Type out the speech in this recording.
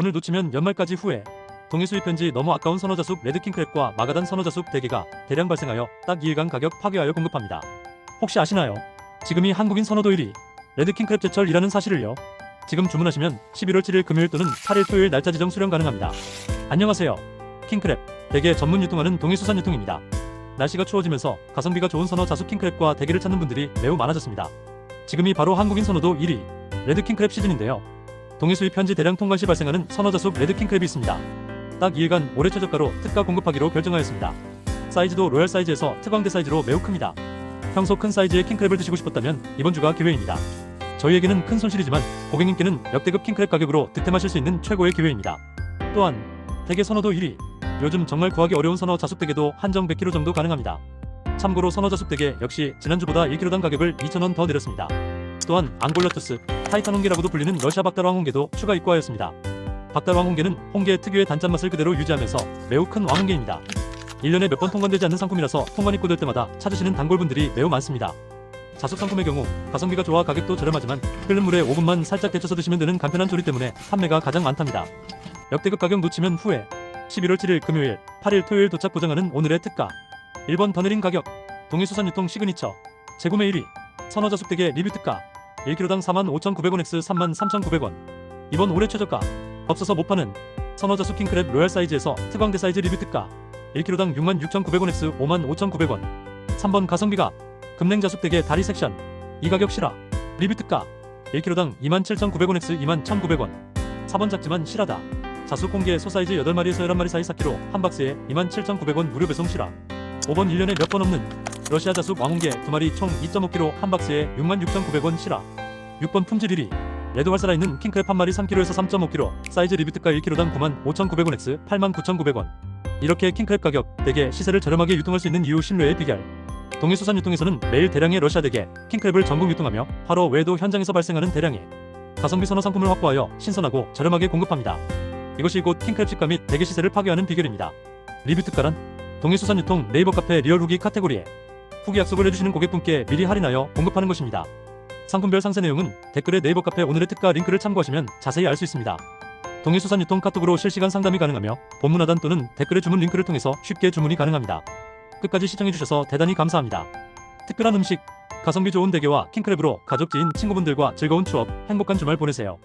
오늘 놓치면 연말까지 후회. 동해 수입 현지 너무 아까운 선어자숙 레드킹크랩과 마가단 선어자숙 대게가 대량 발생하여 딱 2일간 가격 파괴하여 공급합니다. 혹시 아시나요? 지금이 한국인 선호도 1위 레드킹크랩 제철이라는 사실을요. 지금 주문하시면 11월 7일 금요일 또는 8일 토요일 날짜 지정 수령 가능합니다. 안녕하세요. 킹크랩 대게 전문 유통하는 동해수산 유통입니다. 날씨가 추워지면서 가성비가 좋은 선어 자숙 킹크랩과 대게를 찾는 분들이 매우 많아졌습니다. 지금이 바로 한국인 선호도 1위 레드 킹크랩 시즌인데요. 동해 수입 현지 대량 통관 시 발생하는 선어 자숙 레드 킹크랩이 있습니다. 딱 2일간 올해 최저가로 특가 공급하기로 결정하였습니다. 사이즈도 로얄 사이즈에서 특광대 사이즈로 매우 큽니다. 평소 큰 사이즈의 킹크랩을 드시고 싶었다면 이번 주가 기회입니다. 저희에게는 큰 손실이지만 고객님께는 역대급 킹크랩 가격으로 득템하실 수 있는 최고의 기회입니다. 또한 대게 선어도 1위 요즘 정말 구하기 어려운 선어 자숙대게도 한정 100kg 정도 가능합니다. 참고로 선어 자숙대게 역시 지난주보다 1kg당 가격을 2,000원 더 내렸습니다. 또한 앙골라투스, 타이탄 홍게라고도 불리는 러시아 박달왕 홍게도 추가 입고하였습니다. 박달왕 홍게는 홍게 특유의 단짠 맛을 그대로 유지하면서 매우 큰 왕홍게입니다. 1년에 몇 번 통관되지 않는 상품이라서 통관 입고될 때마다 찾으시는 단골분들이 매우 많습니다. 자숙 상품의 경우 가성비가 좋아 가격도 저렴하지만 끓는 물에 5분만 살짝 데쳐서 드시면 되는 간편한 조리 때문에 판매가 가장 많답니다. 역대급 가격 놓치면 후회. 11월 7일 금요일, 8일 토요일 도착 보장하는 오늘의 특가. 1번 더 내린 가격. 동해수산 유통 시그니처. 재구매 1위. 선어자숙대게 리뷰 특가. 1kg당 45,900원 x 33,900원. 이번 올해 최저가. 없어서 못 파는 선어자숙 킹크랩 로얄 사이즈에서 특광대 사이즈 리뷰 특가. 1kg당 66,900원 x 55,900원. 3번 가성비가. 금냉자숙 대게 다리 섹션. 이 가격 실화. 리뷰 특가. 1kg당 27,900원 x 21,900원. 4번 작지만 실하다. 자숙 홍게 소사이즈 8마리에서 11마리 사이 4kg 한 박스에 27,900원 무료 배송 실화 5번 1년에 몇 번 없는 러시아 자숙 왕홍게 2마리 총 2.5kg 한 박스에 66,900원 실화 6번 품질 1위 레드활 살아있는 킹크랩 한 마리 3kg에서 3.5kg 사이즈 리뷰특가 1kg당 95,900원 x 89,900원 이렇게 킹크랩 가격 대게 시세를 저렴하게 유통할 수 있는 이유 신뢰의 비결 동해수산 유통에서는 매일 대량의 러시아 대게 킹크랩을 전국 유통하며 하루 외에도 현장에서 발생하는 대량의 가성비 선호 상품을 확보하여 신선하고 저렴하게 공급합니다. 이것이 곧 킹크랩 식감 및 대게 시세를 파괴하는 비결입니다. 리뷰 특가란 동해수산 유통 네이버 카페 리얼 후기 카테고리에 후기 약속을 해주시는 고객분께 미리 할인하여 공급하는 것입니다. 상품별 상세 내용은 댓글에 네이버 카페 오늘의 특가 링크를 참고하시면 자세히 알 수 있습니다. 동해수산 유통 카톡으로 실시간 상담이 가능하며 본문 하단 또는 댓글의 주문 링크를 통해서 쉽게 주문이 가능합니다. 끝까지 시청해주셔서 대단히 감사합니다. 특별한 음식, 가성비 좋은 대게와 킹크랩으로 가족, 지인, 친구분들과 즐거운 추억, 행복한 주말 보내세요.